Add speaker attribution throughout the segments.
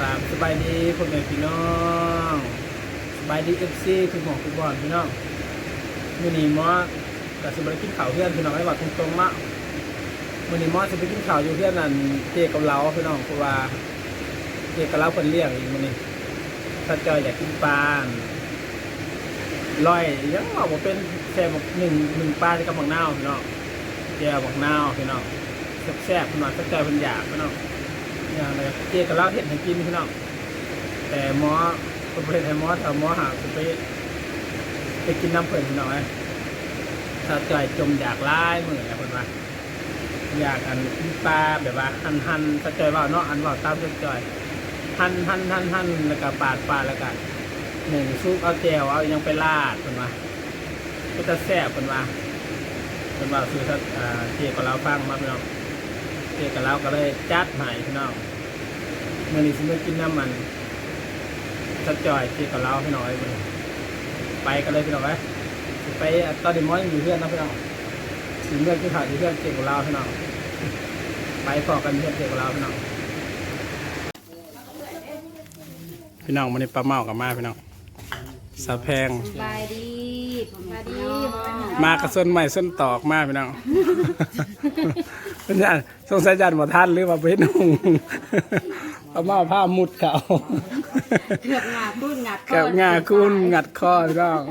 Speaker 1: กราบสบายดีพ่อแม่พี่น้องสบายดีเอฟซีทุกหมองทุกบอนพี่น้องมื้อนี้มอก็สิบ่ได้กินข้าวเพื่อนพี่น้องให้ว่าตรงๆมามื้อนี้มอสิไปกินข้าวอยู่เพื่อนนั่นเจกับเราพี่น้องเพราะว่าเจกับเราเพิ่นเลี้ยงอีกมื้อนี้ถ้าจอยอยากกินปลาลอยยังบอกว่าเป็นแซ่บบหนึ่งหนึ่งปลากับบักนาวพี่น้องแจ่วบักนาวพี่น้องแซ่บๆพี่น้องถ้าจอยเพิ่นอยากพี่น้อง อย่างไรเจ๊กับเราเห็นให้กินพี่น้องแต่หมอคนประเทศไทยหมอถ้าหมอหาสิไปไปกินน้ำเพิ่นพี่น้องถ้าจ่อยจมอยากไล่มือนะเพิ่นว่าอยากอันปลาแบบว่าหั่นหั่นถ้าจ่อยว่าเนาะอันว่าตามจ่อยจ่อยหั่นหันหันหันแล้วก็ปาดปาดแล้วก็หนึ่งซุปเอาแจวเอายังไปลาดเพิ่นว่าก็จะแซ่บเพิ่นว่าเพิ่นว่าคือถ้าอ่าเจ๊กับเราฟังมาพี่น้อง เจกับเราก็เลยจัดใหม่พี่น้องเมื่อนี้สิเมื่อกินน้ำมันสัดจอยเจกับเราพี่น้อยมันไปกันเลยพี่น้องไปสิไปตอนนี้มอยังอยู่เพื่อนนะพี่น้องสิเมื่อกินข้าวอยู่เพื่อนเจกับเราพี่น้องไปพอกันเพื่อนเจกับเราพี่น้องพี่น้องมันนี้ปลาเมากับมาพี่น้องสะแพง
Speaker 2: สบายดีสบายดี
Speaker 1: มากระส้นใหม่ส้นตอกมากพี่น้อง เป็นยันสงสัยยันบ่ท่านหรือว่าเป็นนุ่งเอามาผ้ามุดเขา
Speaker 2: เกือบงาคุ้นงัด
Speaker 1: แกับงาคุณงัดคอพี่น้อง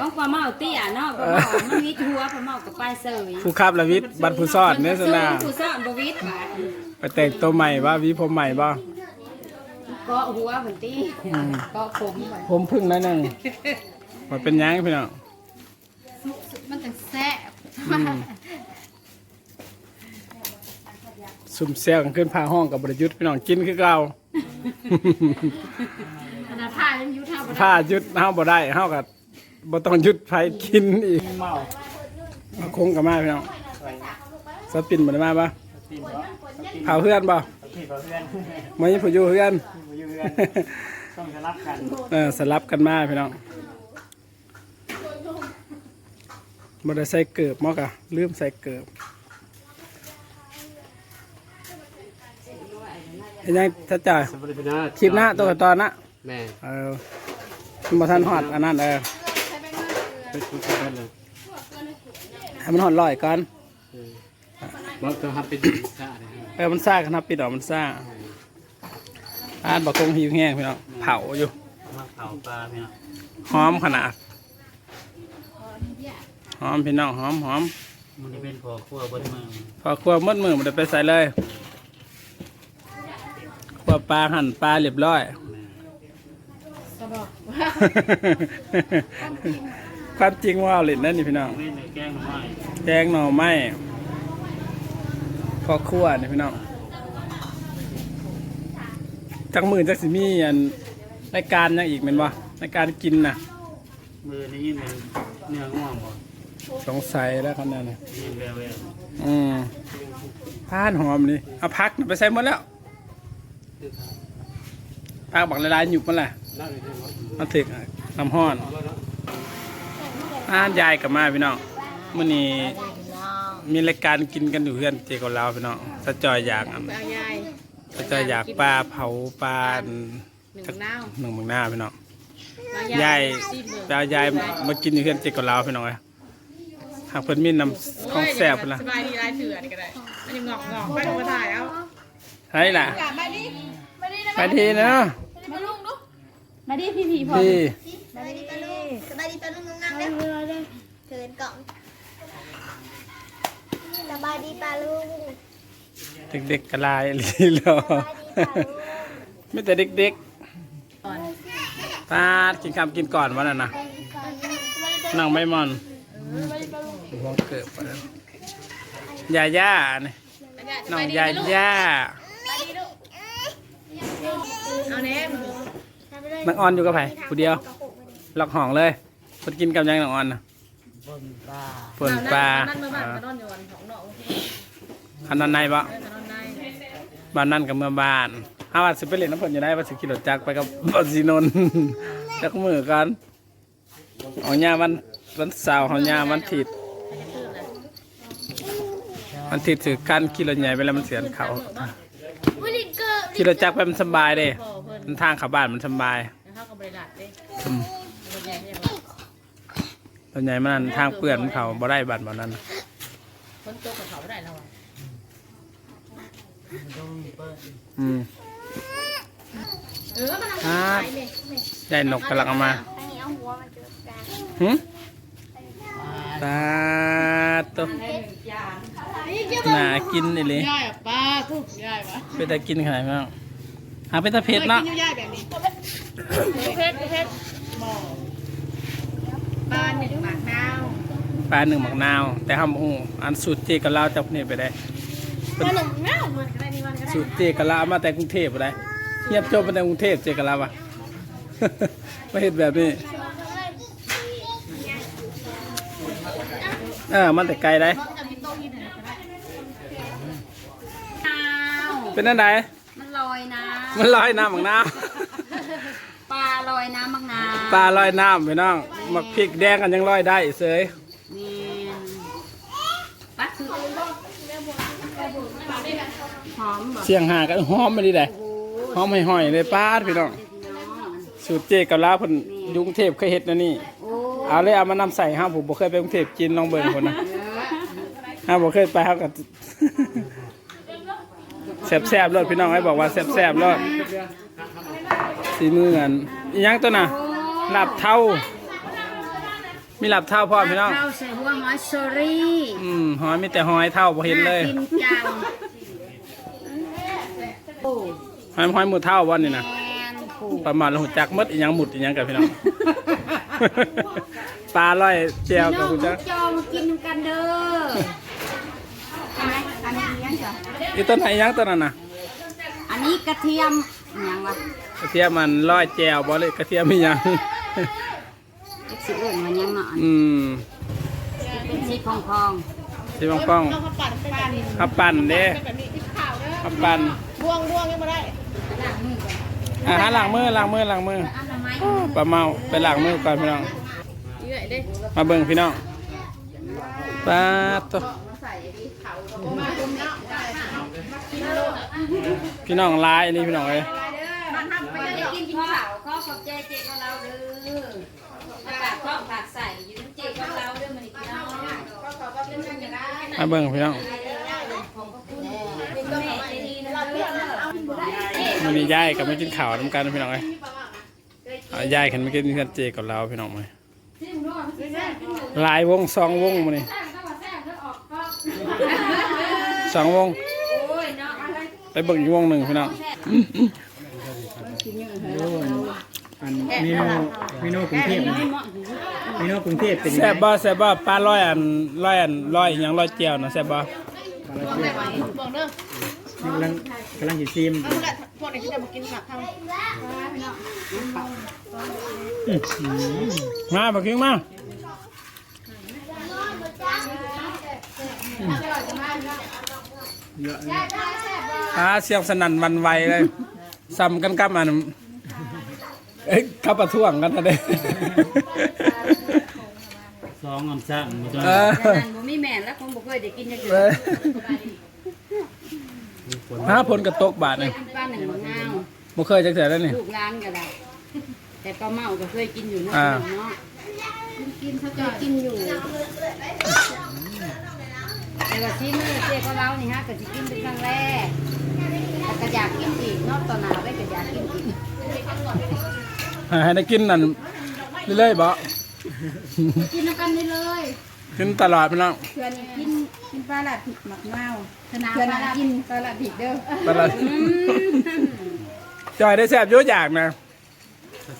Speaker 2: ต้องปลาเมาเตี้ยเนาะปลาเมามันวิดหัวปลาเมากับปลายเสย
Speaker 1: ผู้ขับละวิทย์บัตรผู้ซอดเนี่ยสนา
Speaker 2: ผู้ซ่อนบวิดบาด
Speaker 1: ไปแต่งตัวใหม่ว่าวิผมใหม่บ่
Speaker 2: เกาะหัวเหมือนตี้เกาะผมไป
Speaker 1: ผมพึ่งนั่นนึงว่าเป็นหยังพี่น้อง
Speaker 2: มันจะแซ่บ
Speaker 1: อืม ซุ่มเซลกันขึ้นพาห้องกับบริยุทธ์พี่น้องกินคือเก่า
Speaker 2: ขนาดผ้ายังยุทธา
Speaker 1: ผ้ายุดเฮาบ่ได้เฮากับบ่ต้องยุดไผกินอีกเมาเอาคงกับมาพี่น้องสปินบ่ได้มาปะเผาเพื่อนบ่
Speaker 3: พี่เพื่อน
Speaker 1: มาอยู่ผู้อยู่เพื่อน
Speaker 3: มาอยู่กันต้องสลับกัน
Speaker 1: เออสลับกันมาพี่น้องบ่ได้ใส่เกิบมอกะลืมใส่เกิบ เห็นยังถ้าจ่าย
Speaker 3: สวัสดีนะ
Speaker 1: คลิปหน้าตัวตอนนะ
Speaker 3: แม่
Speaker 1: เออบ่ทันฮอดอันนั้นเออ
Speaker 3: เป็นคุณกันเลย
Speaker 1: ให้มันฮอดร้อยก่อน
Speaker 3: บอกตัวฮับเป็นดีซะเลย
Speaker 1: เออมันซ่ากันครับปิดออกมันซ่าอ่านบอกคงหิวแห้งพี่น้องเผาอยู่
Speaker 3: มาเผาปลาเนี่ย
Speaker 1: หอมขนาดหอมพี่น้องหอมหอม
Speaker 3: มันจะเป็นพอขั้วบนมือ
Speaker 1: พอครัวมดมือมันไปใส่เลย ครัวปลาหั่นปลาเรียบร้อย
Speaker 2: สะบอก
Speaker 1: ความจริงว่าเอาเล่นนั่นนี่พี่น้อง
Speaker 3: ไม่ในแกงหน่อไม้
Speaker 1: แกงหน่อไม้พอครัวนี่พี่น้องจักมือจักสิมีอันรายการหยังอีกเป็นบ่รายการกินน่ะ
Speaker 3: มือนี่ยินเป็นเนื้อง่วงบ่
Speaker 1: สงสัยแล้วขนาดนี้
Speaker 3: ยินแววแวว
Speaker 1: อืมผ่านหอมนี่เอาพักน่ะไปใส่หมดแล้ว พักบักละลายหยุบมันแหละ
Speaker 3: นั่งอยู่ที่รถ
Speaker 1: มันถึกน้ำห้อนอ่านยายกลับมาพี่น้องมื่อนี้มีรายการกินกันอยู่เพื่อนเจกับเราพี่น้องสะจอยอยากอัน
Speaker 2: ปลายาย
Speaker 1: สะจอยอยากปลาเผาปลาอัน
Speaker 2: หนึ่งน้าว
Speaker 1: หนึ่งเมืองหน้าพี่น้องยายแปลยายมากินอยู่เพื่อนเจกับเราพี่น้องเลยหากเพิ่นมีน้ำของแซ่บพุ่นละ
Speaker 4: สบายดีลายเถื่อนก็ได้อันนี้งอกงอกไปมาถ่ายเอา
Speaker 1: ใช่ล่ะ
Speaker 4: ไปดิไปดิ
Speaker 1: ไปทีเนาะ
Speaker 4: มาลุงดู
Speaker 2: มาดิพี่พี่พอ
Speaker 1: พี่
Speaker 5: สบายดีปลาลุงสบายดีปลาลุงงามๆเด้อเถินกล่องสบายดีปลาลุง
Speaker 1: เด็กๆกระลายลีหรอ
Speaker 5: สบายดีปลาลุง
Speaker 1: ไม่แต่เด็กๆตาดกินคำกินก่อนวันนั้นนะนั่งไม่มอนหัวเกิดไปแล้วยาย่าเนี่ยน้องยาย่า
Speaker 4: เอาเน้ม
Speaker 1: นังออนอยู่กับไผผู้เดียวล็อกห้องเลยคนกินกับยังนังออนนะฝนปลา
Speaker 4: นั่นเมื่อบ้านกระดอนอยู่วันของดอก
Speaker 1: อันนั้นในบ่
Speaker 4: กระดอนได้
Speaker 1: บ้านนั่นกับเมื่อบ้านฮาว่าสิไปเล่นน้ำฝนอยู่ไหนว่าสิขี่รถจักรไปกับบอสีนนท์จักมือกันเอาหญ้าวันวันเสาร์เอาหญ้าวันอาทิตย์วันอาทิตย์ถือการขี่รถใหญ่ไปแล้วมันเสียนเขา
Speaker 4: อุ้ยดิเกอร์
Speaker 1: ขี่รถจักรไปมันสบายเด้
Speaker 4: พอเพิ่น
Speaker 1: มันทางเข้าบ้านมันสบาย
Speaker 4: แล้วเขาก็บริษัทเด้
Speaker 1: อืม
Speaker 4: คนใหญ่ใช่ไหม
Speaker 1: ส่วนใหญ่มันทางเปื้อนมันเขาบ่ได้บัตรบ่นั้น
Speaker 4: คนโตกับเขาไม่ได้แล้วอะ
Speaker 3: มันต้องเปิด
Speaker 1: อืม
Speaker 4: เออมัน
Speaker 1: อ่าได้นกกำลังเอามา
Speaker 5: อันนี้เอาหัวมันเจอกัน
Speaker 1: หึตาตวน่ากินนี่เลย
Speaker 4: ย่ายป้าทุกย่ายวะ
Speaker 1: เป็นตากินขนาดนั้น หาเป็นตาเผ็ดเนาะ
Speaker 4: กินย่ายแบบนี้เพชรเพชรหมอปลาหนึ่งหมากนาว
Speaker 1: ปลาหนึ่งหมักนาว แต่ห้ามหูอันสูตรเจกับลาวจับนี่ไปได้
Speaker 4: ปลาหนึ่งนาวมันก็ได้นี่มันก็ได้
Speaker 1: สูตรเจกับลาวมาแต่กรุงเทพไปได้เงียบจบมาแต่กรุงเทพเจกับลาวอะมาเห็ดแบบนี้เออมันแต่ไกลได้
Speaker 2: อ้าว
Speaker 1: เป็นอันไหน
Speaker 2: มันลอยน้
Speaker 1: มันลอยน้ำหมักน้ำ
Speaker 2: ปลาลอยน้ำมักนาำ
Speaker 1: ปลาลอยน้ำไปน้องหมักพริกแดงกันยังลอยได้เสย
Speaker 2: นี่ปลาคือหอมบ่
Speaker 1: เสียงหากันหอมมาดีเลยหอมห่อยๆเลยป้าดพี่น้อง
Speaker 2: พี่น้อง
Speaker 1: สูตรเจกับลาวเพิ่นอยกรุงเทพเคยเฮ็ดนะนี่
Speaker 2: โอ้
Speaker 1: เอาเลยเอามานำใส่ห้าผมบ่เคยไปกรุงเทพกินลองเบิ่งคนนะ
Speaker 2: เยอะ
Speaker 1: ห้าบ่เคยไปเฮาก็ แซ่บๆรสพี่น้องให้บอกว่าแซ่บๆรสสีมือกันอีหยังตัวน่ะลาบเท่า มีลาบเท่าพร้อมพี่น้อง
Speaker 2: ข้าวใส่หัวหอยเชอรี่
Speaker 1: อืมหอยมีแต่หอยเท่าบ่เห็นเลยา
Speaker 2: กินจังโอ้
Speaker 1: หอยหอยหมูเท่าวันนี่นะ
Speaker 2: แมนปู
Speaker 1: ประมาณหูจักหมดอีหยังหมุดอีหยังกับพี่น้องปลาลอยแจ่ว
Speaker 2: พี่น้
Speaker 1: กั
Speaker 2: อบง
Speaker 1: หูจัก
Speaker 2: จองมากินกันเด้อ ใช่ไหมอันนี้ยังจ้ะ
Speaker 1: อีต้นไหนอีหยังต้นนั้นน่ะ
Speaker 2: อันนี้กระเทียมยังวะ
Speaker 1: กระเทียมมันลอยแจ่วบ่เลยกระเทียมมีหยัง
Speaker 2: สิเอื่นมันยังเนาะ
Speaker 1: อืม
Speaker 2: เป็นสีพองพอง
Speaker 1: สิป้องป้อง
Speaker 4: เอามาปั่นเป็นแบบนี้
Speaker 1: ขับปั่นเด้
Speaker 4: เป็นแบบนี้ที่ขาวเด้อ
Speaker 1: ขับปั่น
Speaker 4: บ่วงบ่วงยังไม่ได้
Speaker 2: ๆล้างมือก่อน
Speaker 1: อ่าหาล้างมือล้างมือล้างมือ
Speaker 2: อันละไม้
Speaker 1: ปลาเมาไปล้างมือก่อนพี่น้อง
Speaker 4: เยอะเด้
Speaker 1: มาเบิ่งพี่น้องปลาตัว พี่น้องลายนนี้พี่น้องเลย
Speaker 2: ไปได้กินข้าวข้อขอบใจเจ๊กับเราเด้ออากาศร้อนผักใส่อยู่น้ำเจ๊กับเราเด้อมันพี่น้อง
Speaker 1: มาเบิ่งพี่น้อง
Speaker 2: มัน
Speaker 1: มีย่ายกับไม่กินข้าวน้ำกันพี่น้องเลยเอาย่ายขันไม่กินเพื่อนเจกับเราพี่น้องไหมลายวงสองวงมานี่ สองวงไปเบิ่งอีกวงหนึ่งพี่น้อง
Speaker 3: อันเมนูเมนูกรุงเทพนะเมนูกรุงเทพเป็น
Speaker 1: แซ่บบ่แซ่บบ่ปลาร้อยอันร้อยอันร้อยอย่างร้อยเจียวนะแซ่บบ่
Speaker 4: บอกเด้อกำ
Speaker 3: ลังกำลังจะซิม
Speaker 4: พวกนี้จะมากินผักทำ
Speaker 1: มาบักคิงมา อ่าเสียงสนั่นหวันไหวเลยซ้ำกันกับอันเอ้ยขับประท้วงกันนะเด้
Speaker 3: สองอันสั่งมีตัว
Speaker 1: เออ
Speaker 2: แต่นั้นบ่มีแม่นแล้วคงบ่เคยได้กินจักเดื
Speaker 1: เอ
Speaker 2: อ
Speaker 1: อห้าผลกระตกบาทเลย
Speaker 2: กินปลาหนึ่งมะนาว
Speaker 1: บ่เคยจักเทื่อแล้วนี่
Speaker 2: ลูกร้านก็ได้แต่ปลาเมาก็เคยกินอยู่เนาะ
Speaker 1: อ่า
Speaker 2: เนาะกินเขาจะกินอยู่ แต่ว่าที่มือเจ๊ก็เล่านี่ฮะก็สิกินเป็นครั้งแรกแต่ก็อยากกินอีกเนอกตอนหนาไว้ก็อยากกินอีก
Speaker 1: ให้ได้กินนั่นเรื่อยๆบ่
Speaker 2: กินน้ำกันได้เลย
Speaker 1: กินตลอดพี่น้อง
Speaker 2: เพื่อนกินกินปลาหลัดผิดหมักเมาเพื่อนกินปลาหลัดผิดเด้อ
Speaker 1: ตลอดจอยได้แซ่บเยอะอยากนะ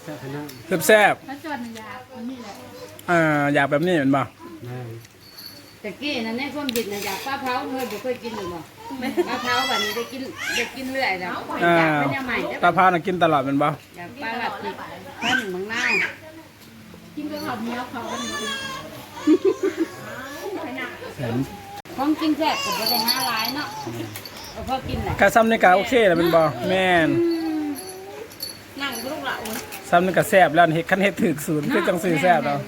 Speaker 3: แซ่บๆพี่น้อง
Speaker 1: แซ่บ
Speaker 2: ถ้าจอดมันอยากนี่แหละ
Speaker 1: ๆอ่าอยากแบบนี้เห็นบ่
Speaker 3: ได้
Speaker 2: แต่กี้นั่นในความผิดนะอยากปลาเผาเคยบ่เคยกินหรือบ่ปลาเผาแบบนี้ได้กินได้กินเรื่อยแล้ว
Speaker 1: อ่า
Speaker 2: อยากเป็นยังใหม่ได้
Speaker 1: ตาพาน่ะกินตลอดแมันบ่
Speaker 2: อยากปลาหลัดผิดปลาหนึ่งมังนาวกินกับข้าวเหนียวเขากันของกินแซ่บก็บ่ได้หาหลายเนาะเอาพอกินแหละ
Speaker 1: กะซ้ำนี่กะโอเคแล้วแมันบ่แม่น
Speaker 4: นั่งลูกหลาน
Speaker 1: ซ้ำนี่กะแซ่บแล้วเฮ็ดคันเฮ็ดถึกศูนย์คือจังซื้อแซ่บเนาะ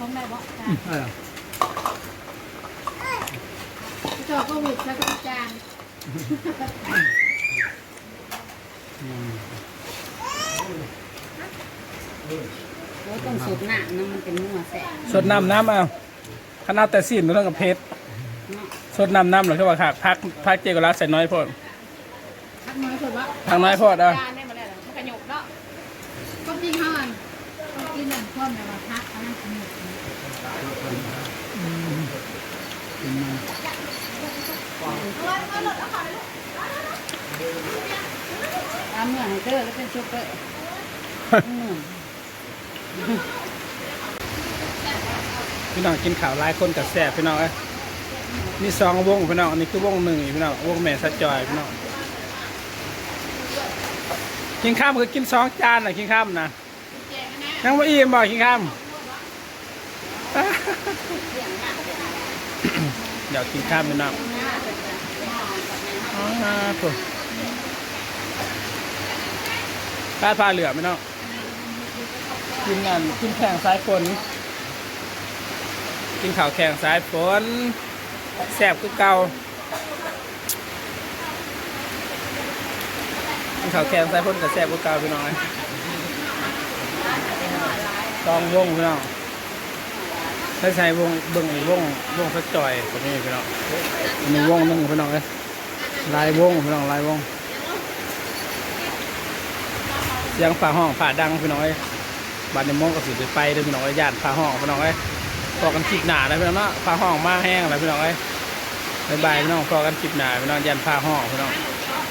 Speaker 2: ของแม่บอก
Speaker 3: เออ
Speaker 4: จอโควิดแล้วก็จาน
Speaker 2: โอ้ต้องสูบหนักนะมันเป็นนัวแสบ
Speaker 1: สดน้ำน้ำเอาขนาดแต่สิ้นเรื่องกับเพชรสดน้ำน้ำหรอที่ว่าขาดพักพักเจก็รักใส่น้อยโพด
Speaker 4: ทักน้อยสุดว่า
Speaker 1: ทางน้อยโพดอา
Speaker 4: จานได้มาแล้วมันกระหยกเนาะก็จริงเท่านั้นก็กินหนึ่งคนแต่ว่าพักอันนั้นขนม ตามเมื่อให้เตอแล้วเป็นชุบเปอร์
Speaker 1: พี่น้องกินข้าวหลายคนกับแซ่บพี่น้องเอ้ยมีสองวงพี่น้องอันนี้คือวงหนึ่งพี่น้องวงแม่สัจจอยพี่น้องกินข้ามคือกินสองจานนะกินข้ามนะยังไม่อิ่มบอกกินข้ามเดี๋ยวกินข้ามพี่น้อง ปุ๊บพาดพาเหลือพี่น้องกินงานกินแข่งสายฝน กินข้าวแข่งสายฝนแซ่บคือเก่ากินข้าวแข่งสายฝนกับแซ่บคือเก่าพี่น้องเลยตองวงพี่น้องถ้าใช้วงเบิ่งอีกวงวงสักจ่อยตัวนี้พี่น้องอันนี้วงนึงพี่น้องเลย ลายวงพี่น้องลายวง เสียงฝ่าห้องฝ่าดังพี่น้องเอ้ยบานในมงก็สิไปไปเด้อพี่น้องเอ้ยญาติฝ่าห้องพี่น้องเอ้พอกันคลิปหนาเลยพี่น้องเนาะฝาห้องมาแห้งเลยพี่น้องเอ้บายบายพี่น้องพอกันคลิปหนาพี่น้องยันฝาห้องพี่น้อง